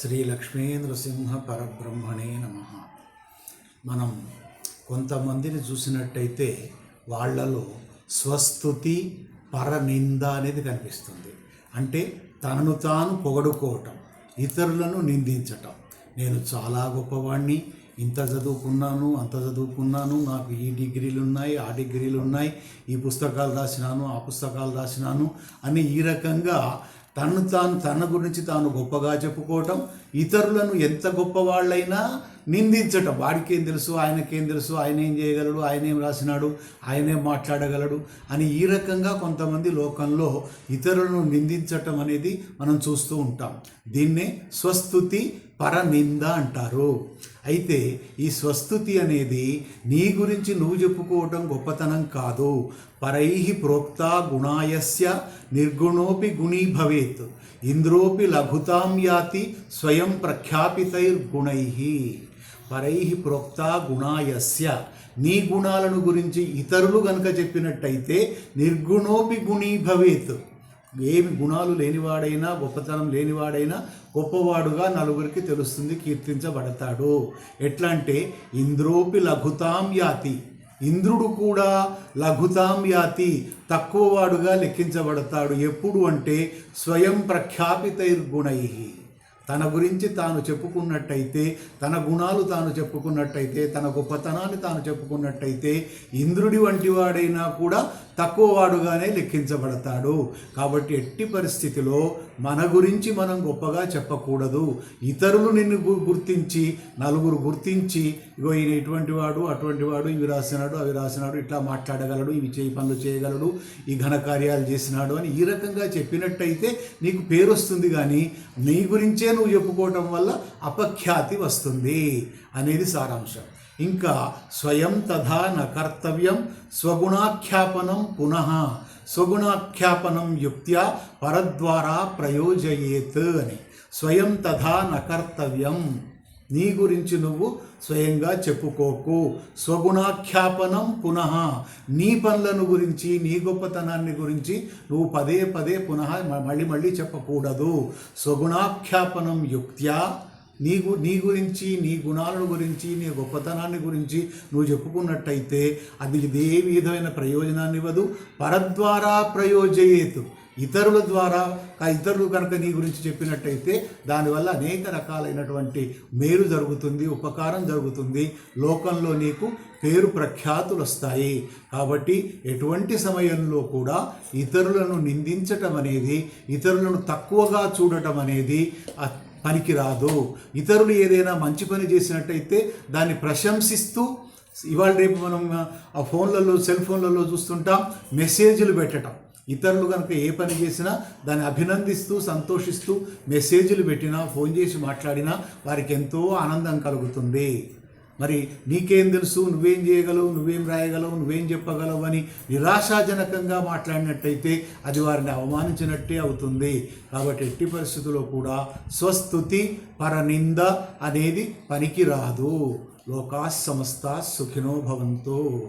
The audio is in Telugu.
శ్రీ లక్ష్మీ నృసింహ పరబ్రహ్మణే నమ. మనం కొంతమందిని చూసినట్టయితే వాళ్ళలో స్వస్థుతి పరనింద అనేది కనిపిస్తుంది. అంటే తనను తాను పొగడుకోవటం ఇతరులను నిందించటం. నేను చాలా గొప్పవాణ్ణి ఇంత చదువుకున్నాను అంత చదువుకున్నాను నాకు ఈ డిగ్రీలు ఉన్నాయి ఆ డిగ్రీలు ఉన్నాయి ఈ పుస్తకాలు రాసినాను ఆ పుస్తకాలు రాసినాను అని ఈ రకంగా తను తాను తన గురించి తాను గొప్పగా చెప్పుకోవటం ఇతరులను ఎంత గొప్పవాళ్ళైనా నిందించటం. వాడికేం తెలుసు ఆయనకేం తెలుసు ఆయన ఏం చేయగలడు ఆయన ఏం రాసినాడు ఆయనేం మాట్లాడగలడు అని ఈ రకంగా కొంతమంది లోకంలో ఇతరులను నిందించటం అనేది మనం చూస్తూ ఉంటాం. దీన్నే స్వస్థుతి పరనింద అంటారు. అయితే ఈ స్వస్థుతి అనేది నీ గురించి నువ్వు చెప్పుకోవటం గొప్పతనం కాదు. పరై ప్రోక్త గుణాయస్య నిర్గుణోపి గుణీ భవేత్. ఇంద్రోపి లఘుతాం యాతి స్వయం ప్రఖ్యాపితైర్గుణై. పరై ప్రోక్త గుణాయస్య నీ గుణాలను గురించి ఇతరులు గనుక చెప్పినట్టయితే నిర్గుణోపి గుణీ భవేత్. ఏమి గుణాలు లేనివాడైనా గొప్పతనం లేనివాడైనా గొప్పవాడుగా నలుగురికి తెలుస్తుంది కీర్తించబడతాడు. ఎట్లా అంటే ఇంద్రోపి లఘుతాం యాతి. ఇంద్రుడు కూడా లఘుతాం యాతి తక్కువవాడుగా లెక్కించబడతాడు. ఎప్పుడు అంటే స్వయం ప్రఖ్యాపితైర్గుణై. తన గురించి తాను చెప్పుకున్నట్టయితే తన గుణాలు తాను చెప్పుకున్నట్టయితే తన గొప్పతనాన్ని తాను చెప్పుకున్నట్టయితే ఇంద్రుడి వంటి వాడైనా కూడా తక్కువ వాడుగానే లెక్కించబడతాడు. కాబట్టి ఎట్టి పరిస్థితిలో మన గురించి మనం గొప్పగా చెప్పకూడదు. ఇతరులు నిన్ను గు- గుర్తించి నలుగురు గుర్తించి ఇగో ఈయన ఇటువంటి వాడు అటువంటి వాడు ఇవి రాసినాడు అవి రాసినాడు ఇట్లా మాట్లాడగలడు ఇవి చేయి పనులు చేయగలడు ఈ ఘనకార్యాలు చేసినాడు అని ఈ రకంగా చెప్పినట్టయితే నీకు పేరు వస్తుంది కానీ నీ గురించే నువ్వు చెప్పుకోవటం వల్ల అపఖ్యాతి వస్తుంది అనేది సారాంశం. ఇంకా స్వయం తథా న కర్తవ్యం స్వగుణాఖ్యాపనం పునః. స్వగుణాఖ్యాపనం యుక్త్యా పరద్వారా ప్రయోజయేత్ అని. స్వయం తథా న కర్తవ్యం. నీ గురించి నువ్వు స్వయంగా చెప్పుకోకు. స్వగుణాఖ్యాపనం పునః. నీ పనులను గురించి నీ గొప్పతనాన్ని గురించి నువ్వు పదే పదే పునః మ- మళ్ళీ మళ్ళీ చెప్పకూడదు. స్వగుణాఖ్యాపనం యుక్త్యా. నీ గు నీ గురించి నీ గుణాలను గురించి నీ గొప్పతనాన్ని గురించి నువ్వు చెప్పుకున్నట్టయితే అది ఇదే విధమైన ప్రయోజనాన్ని ఇవ్వదు. పరద్వారా ప్రయోజయేతు. ఇతరుల ద్వారా ఇతరులు కనుక నీ గురించి చెప్పినట్టయితే దానివల్ల అనేక రకాలైనటువంటి మేలు జరుగుతుంది ఉపకారం జరుగుతుంది. లోకంలో నీకు పేరు ప్రఖ్యాతులు వస్తాయి కాబట్టి ఎటువంటి సమయంలో కూడా ఇతరులను నిందించటం అనేది ఇతరులను తక్కువగా చూడటం అనేది పనికిరాదు. ఇతరులు ఏదైనా మంచి పని చేసినట్టయితే దాన్ని ప్రశంసిస్తూ ఇవాళ రేపు మనం ఆ ఫోన్లలో సెల్ ఫోన్లలో చూస్తుంటాం మెసేజ్లు పెట్టడం ఇతరులు కనుక ఏ పని చేసినా దాన్ని అభినందిస్తూ సంతోషిస్తూ మెసేజ్లు పెట్టినా ఫోన్ చేసి మాట్లాడినా వారికి ఎంతో ఆనందం కలుగుతుంది. మరి నీకేం తెలుసు? నువ్వేం చేయగలవు? నువ్వేం రాయగలవు? నువ్వేం చెప్పగలవు అని నిరాశాజనకంగా మాట్లాడినట్టయితే అది వారిని అవమానించినట్టే అవుతుంది. కాబట్టి ఎట్టి పరిస్థితుల్లో కూడా స్వస్థుతి పరనింద అనేది పనికిరాదు. లోకా సమస్త సుఖినో భవంతో.